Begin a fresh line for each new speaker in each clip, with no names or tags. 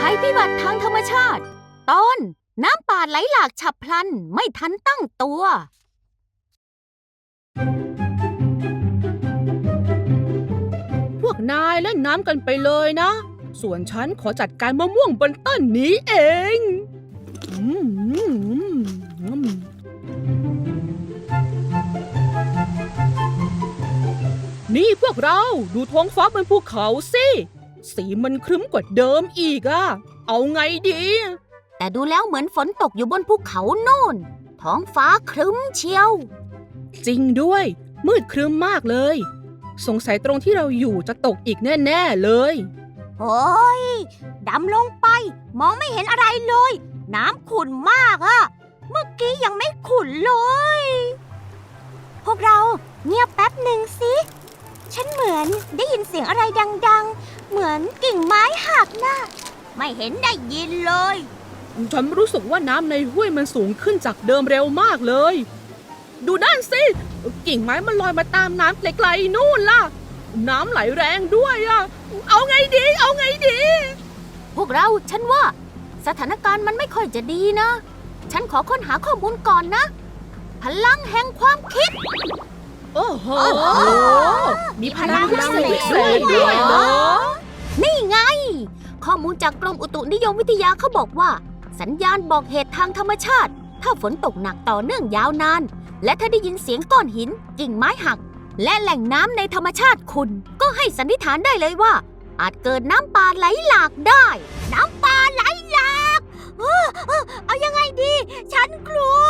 ภัยพิบัติทางธรรมชาติ ตอนน้ำป่าไหลหลากฉับพลันไม่ทันตั้งตัว
พวกนายเล่นน้ำกันไปเลยนะ ส่วนฉันขอจัดการมะม่วงบนต้นนี้เองนี่พวกเราดูท้องฟ้าบนภูเขาสิ สีมันครึ้มกว่าเดิมอีกอะเอาไงดี
แต่ดูแล้วเหมือนฝนตกอยู่บนภูเขาโน่น ท้องฟ้าครึ้มเชียว
จริงด้วย มืดครึ้มมากเลย สงสัยตรงที่เราอยู่จะตกอีกแน่ ๆ เลย
โอ้ยดำลงไป มองไม่เห็นอะไรเลย น้ำขุ่นมากอะเมื่อกี้ยังไม่ขุ่นเลย พวกเราเงียบแป๊บหนึ่งสิ ฉันเหมือนได้ยินเสียงอะไรดัง ๆ เหมือนกิ่งไม้หักนะไม่เห็นได้ยินเลย
ฉันรู้สึกว่าน้ำในห้วยมันสูงขึ้นจากเดิมเร็วมากเลย ดูด้านสิกิ่งไม้มันลอยมาตามน้ำไกลๆนู่นล่ะ น้ำไหลแรงด้วยอะเอาไงดี เอาไงดี
พวกเราฉันว่า สถานการณ์มันไม่ค่อยจะดีนะ ฉันขอค้นหาข้อมูลก่อนนะ พลังแห่งความคิด
โอ้โห
โอ้โห
มีพลังพิเศษ
พิเศ
ด้วย
ษด้วย
เหรอ
นี่ไง ข้อมูลจากกรมอุตุนิยมวิทยาเขาบอกว่า สัญญาณบอกเหตุทางธรรมชาติ ถ้าฝนตกหนักต่อเนื่องยาวนาน และถ้าได้ยินเสียงก้อนหิน กิ่งไม้หัก และแหล่งน้ำในธรรมชาติขุ่นก็ให้สันนิษฐานได้เลยว่า อาจเกิดน้ำป่าไหลหลากได้ น้ำป่าไหลหลากเออเออเอายังไงดี ฉันกลัว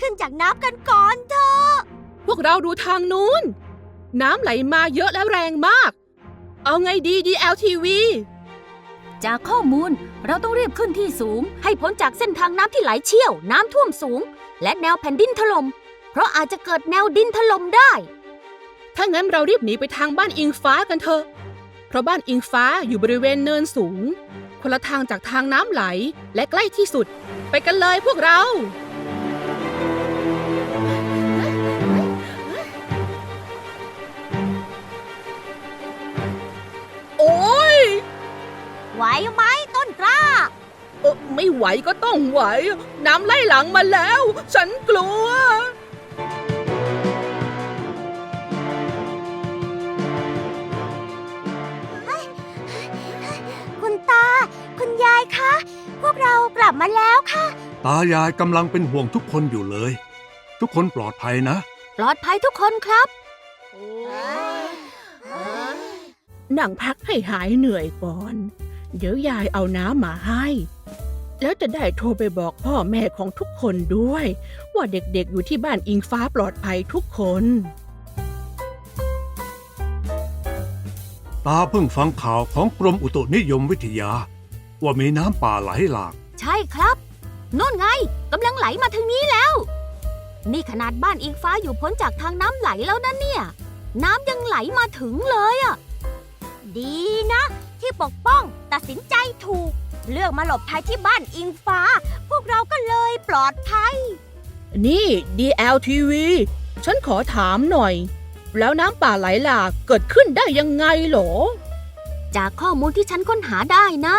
ขึ้นจากน้ำกันก่อนเถอะ
พวกเราดูทางนู้น น้ำไหลมาเยอะและแรงมาก เอาไงดี DLTV
จากข้อมูลเราต้องรีบขึ้นที่สูง ให้พ้นจากเส้นทางน้ำที่ไหลเชี่ยว น้ำท่วมสูง และแนวแผ่นดินถลม่มเพราะอาจจะเกิดแนวดินถล่มได้
ถ้างั้นเรารีบหนีไปทางบ้านอิงฟ้ากันเถอะ เพราะบ้านอิงฟ้าอยู่บริเวณเนินสูง คนละทางจากทางน้ำไหลและใกล้ที่สุด ไปกันเลยพวกเรา
ไหวไหมต้นกล้า
เอ่อไม่ไหวก็ต้องไหว น้ำไล่หลังมาแล้ว ฉันกลัว
คุณตา คุณยายคะ พวกเรากลับมาแล้วค่ะ
ตายายกำลังเป็นห่วงทุกคนอยู่เลย ทุกคนปลอดภัยนะ
ปลอดภัยทุกคนครับ
นั่งพักให้หายเหนื่อยก่อน เดี๋ยวยายเอาน้ำมาให้ แล้วจะได้โทรไปบอกพ่อแม่ของทุกคนด้วย ว่าเด็กๆอยู่ที่บ้านอิงฟ้าปลอดภัยทุกคน
ตาเพิ่งฟังข่าวของกรมอุตุนิยมวิทยา ว่ามีน้ำป่าไหลหลาก
ใช่ครับโน่นไงกำลังไหลมาทางนี้แล้ว นี่ขนาดบ้านอิงฟ้าอยู่พ้นจากทางน้ำไหลแล้วนะเนี่ย น้ำยังไหลมาถึงเลยอะดีนะ ที่ปกป้องตัดสินใจถูก เลือกมาหลบภัยที่บ้านอิงฟ้า พวกเราก็เลยปลอดภัย
นี่ DLTV ฉันขอถามหน่อย แล้วน้ำป่าไหลหลากเกิดขึ้นได้ยังไงเหรอ
จากข้อมูลที่ฉันค้นหาได้นะ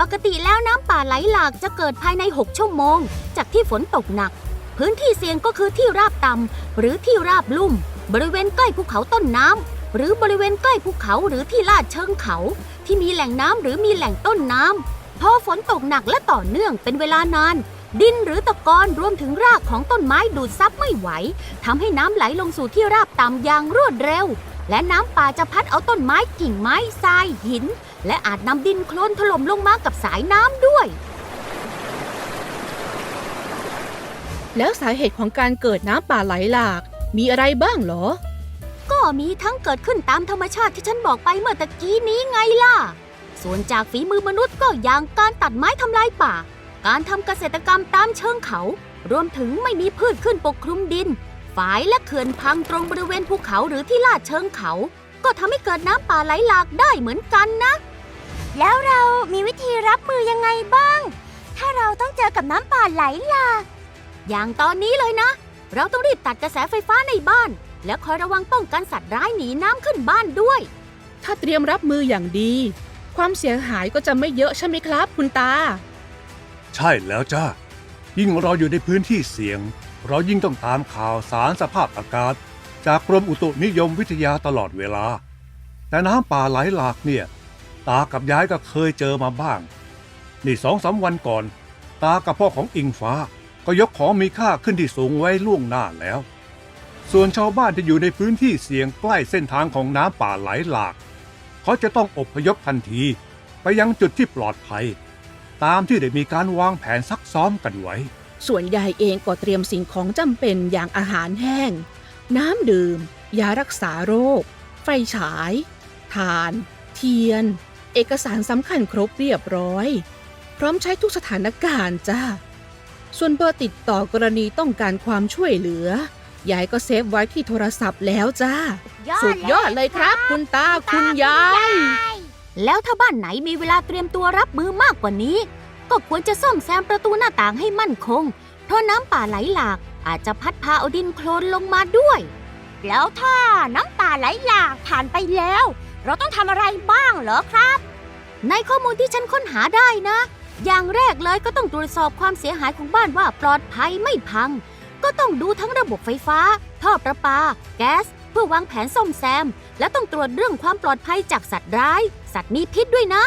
ปกติแล้วน้ำป่าไหลหลากจะเกิดภายใน 6 ชั่วโมง จากที่ฝนตกหนัก พื้นที่เสี่ยงก็คือที่ราบต่ำหรือที่ราบลุ่ม บริเวณใกล้ภูเขาต้นน้ำหรือบริเวณใกล้ภูเขาหรือที่ลาดเชิงเขา ที่มีแหล่งน้ำหรือมีแหล่งต้นน้ำพอฝนตกหนักและต่อเนื่องเป็นเวลานาน ดินหรือตะกอนรวมถึงรากของต้นไม้ดูดซับไม่ไหวทำให้น้ำไหลลงสู่ที่ราบต่ำอย่างรวดเร็ว และน้ำป่าจะพัดเอาต้นไม้กิ่งไม้ทรายหิน และอาจนำดินโคลนถล่มลงมากับสายน้ำด้วย
แล้วสาเหตุของการเกิดน้ำป่าไหลหลาก มีอะไรบ้างหรอ
มีทั้งเกิดขึ้นตามธรรมชาติที่ฉันบอกไปเมื่อตะกี้นี้ไงล่ะ ส่วนจากฝีมือมนุษย์ก็อย่างการตัดไม้ทำลายป่า การทำเกษตรกรรมตามเชิงเขา รวมถึงไม่มีพืชขึ้นปกคลุมดิน ฝายและเขื่อนพังตรงบริเวณภูเขาหรือที่ลาดเชิงเขา ก็ทำให้เกิดน้ำป่าไหลหลากได้เหมือนกันนะ แล้วเรามีวิธีรับมือยังไงบ้าง ถ้าเราต้องเจอกับน้ำป่าไหลหลาก อย่างตอนนี้เลยนะ เราต้องรีบตัดกระแสไฟฟ้าในบ้าน และคอยระวังป้องกันสัตว์ร้ายหนีน้ำขึ้นบ้านด้วย
ถ้าเตรียมรับมืออย่างดี ความเสียหายก็จะไม่เยอะใช่ไหมครับ คุณตา
ใช่แล้วจ้ายิ่งเราอยู่ในพื้นที่เสี่ยง เรายิ่งต้องตามข่าวสารสภาพอากาศ จากกรมอุตุนิยมวิทยาตลอดเวลา แต่น้ำป่าไหลหลากเนี่ย ตากับยายก็เคยเจอมาบ้าง นี่สองสามวันก่อน ตากับพ่อของอิงฟ้าก็ยกของมีค่าขึ้นที่สูงไว้ล่วงหน้าแล้ว ส่วนชาวบ้านที่อยู่ในพื้นที่เสี่ยงใกล้เส้นทางของน้ำป่าไหลหลาก เขาจะต้องอบพยพทันทีไปยังจุดที่ปลอดภัย ตามที่ได้มีการวางแผนซักซ้อมกันไว้
ส่วนยายเองก็เตรียมสิ่งของจำเป็นอย่างอาหารแห้ง น้ำดื่ม ยารักษาโรค ไฟฉายถ่าน เทียน เอกสารสำคัญครบเรียบร้อย พร้อมใช้ทุกสถานการณ์จ้าส่วนเบอร์ติดต่อกรณีต้องการความช่วยเหลือ ยายก็เซฟไว้ที่โทรศัพท์แล้วจ้า สุดยอดเลยครับ คุณตาคุณยาย
แล้วถ้าบ้านไหนมีเวลาเตรียมตัวรับมือมากกว่านี้ ก็ควรจะซ่อมแซมประตูหน้าต่างให้มั่นคง เพราะน้ำป่าไหลหลากอาจจะพัดพาเอาดินโคลนลงมาด้วย แล้วถ้าน้ำป่าไหลหลากผ่านไปแล้ว เราต้องทำอะไรบ้างเหรอครับ ในข้อมูลที่ฉันค้นหาได้นะ อย่างแรกเลยก็ต้องตรวจสอบความเสียหายของบ้านว่าปลอดภัยไม่พัง ก็ต้องดูทั้งระบบไฟฟ้า ท่อประปา แก๊ส เพื่อวางแผนซ่อมแซม และต้องตรวจเรื่องความปลอดภัยจากสัตว์ร้าย สัตว์มีพิษด้วยนะ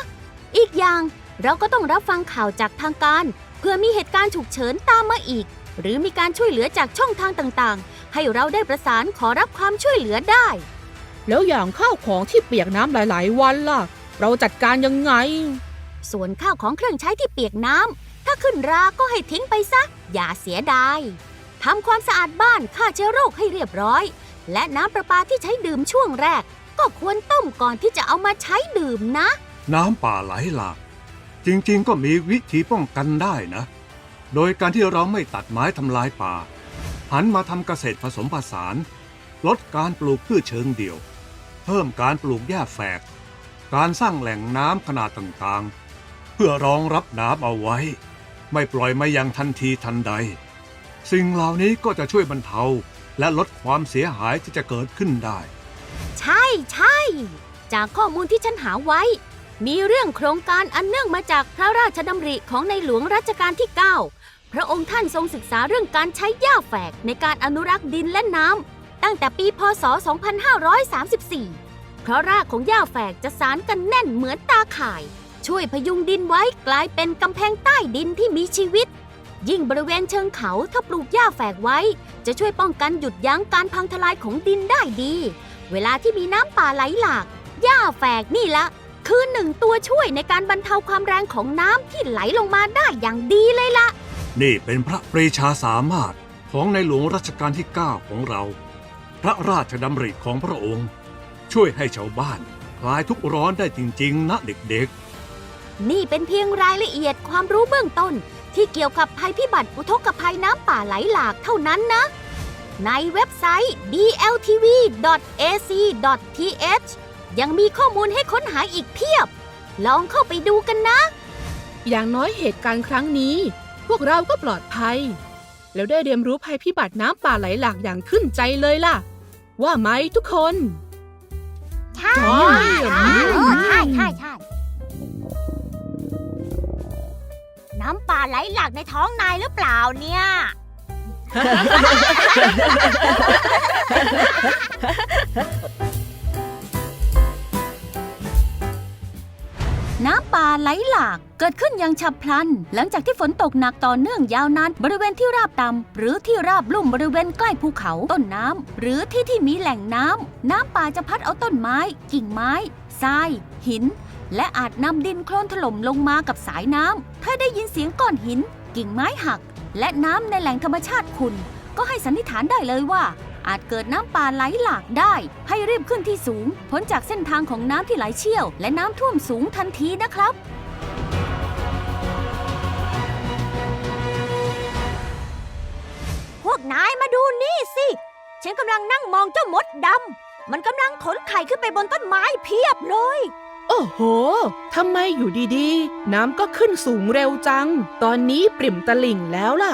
อีกอย่างเราก็ต้องรับฟังข่าวจากทางการ เพื่อมีเหตุการณ์ฉุกเฉินตามมาอีก หรือมีการช่วยเหลือจากช่องทางต่างๆ ให้เราได้ประสานขอรับความช่วยเหลือได้
แล้วอย่างข้าวของที่เปียกน้ำหลาย ๆ วันล่ะ เราจัดการยังไง
ส่วนข้าวของเครื่องใช้ที่เปียกน้ำถ้าขึ้นราก็ให้ทิ้งไปซะ อย่าเสียดาย ทำความสะอาดบ้านฆ่าเชื้อโรคให้เรียบร้อย และน้ำประปาที่ใช้ดื่มช่วงแรก ก็ควรต้มก่อนที่จะเอามาใช้ดื่มนะ
น้ำป่าไหลหลาก จริงๆ ก็มีวิธีป้องกันได้นะ โดยการที่เราไม่ตัดไม้ทำลายป่า หันมาทำเกษตรผสมผสาน ลดการปลูกพืชเชิงเดี่ยว เพิ่มการปลูกหญ้าแฝก การสร้างแหล่งน้ำขนาดต่างๆ เพื่อรองรับน้ำเอาไว้ ไม่ปล่อยมายังทันทีทันใด สิ่งเหล่านี้ก็จะช่วยบรรเทา และลดความเสียหายที่จะเกิดขึ้นได้
ใช่ใช่ จากข้อมูลที่ฉันหาไว้ มีเรื่องโครงการอันเนื่องมาจากพระราชดำริของในหลวงรัชกาลที่ 9 พระองค์ท่านทรงศึกษาเรื่องการใช้หญ้าแฝกในการอนุรักษ์ดินและน้ำตั้งแต่ปีพศ 2534 เพราะรากของหญ้าแฝกจะสารกันแน่นเหมือนตาข่าย ช่วยพยุงดินไว้กลายเป็นกำแพงใต้ดินที่มีชีวิต ยิ่งบริเวณเชิงเขาถ้าปลูกหญ้าแฝกไว้ จะช่วยป้องกันหยุดยั้งการพังทลายของดินได้ดี เวลาที่มีน้ำป่าไหลหลากหญ้าแฝกนี่ละ คือหนึ่งตัวช่วยในการบรรเทาความแรงของน้ำที่ไหลลงมาได้อย่างดีเลยล่ะ
นี่เป็นพระปรีชาสามารถของในหลวงรัชกาลที่ 9 ของเรา พระราชดำริของพระองค์ ช่วยให้ชาวบ้านคลายทุกข์ร้อนได้จริง ๆ นะเด็ก
นี่เป็นเพียงรายละเอียดความรู้เบื้องต้น ที่เกี่ยวกับภัยพิบัติอุทกภัยน้ำป่าไหลหลากเท่านั้นนะ ในเว็บไซต์ dltv.ac.th ยังมีข้อมูลให้ค้นหาอีกเพียบ ลองเข้าไปดูกันนะ
อย่างน้อยเหตุการณ์ครั้งนี้ พวกเราก็ปลอดภัย แล้วได้เรียนรู้ภัยพิบัติน้ำป่าไหลหลากอย่างขึ้นใจเลยล่ะ ว่าไหมทุกคน
ใช่ น้ำป่าไหลหลากในท้องนายหรือเปล่าเนี่ย น้ำป่าไหลหลากเกิดขึ้นอย่างฉับพลัน หลังจากที่ฝนตกหนักต่อเนื่องยาวนานบริเวณที่ราบต่ำหรือที่ราบลุ่มบริเวณใกล้ภูเขาต้นน้ำหรือที่ที่มีแหล่งน้ำน้ำป่าจะพัดเอาต้นไม้ กิ่งไม้ทราย หิน และอาจนำดินโคลนถล่มลงมากับสายน้ำ ถ้าได้ยินเสียงก้อนหิน กิ่งไม้หัก และน้ำในแหล่งธรรมชาติขุ่นก็ให้สันนิษฐานได้เลยว่า อาจเกิดน้ำป่าไหลหลากได้ ให้รีบขึ้นที่สูง พ้นจากเส้นทางของน้ำที่ไหลเชี่ยว และน้ำท่วมสูงทันทีนะครับพวกนายมาดูนี่สิ ฉันกำลังนั่งมองเจ้ามดดำ มันกำลังขนไข่ขึ้นไปบนต้นไม้เพียบเลย
อ้โห ทำไมอยู่ดีๆ น้ำก็ขึ้นสูงเร็วจัง ตอนนี้ปริ่มตลิ่งแล้วล่ะ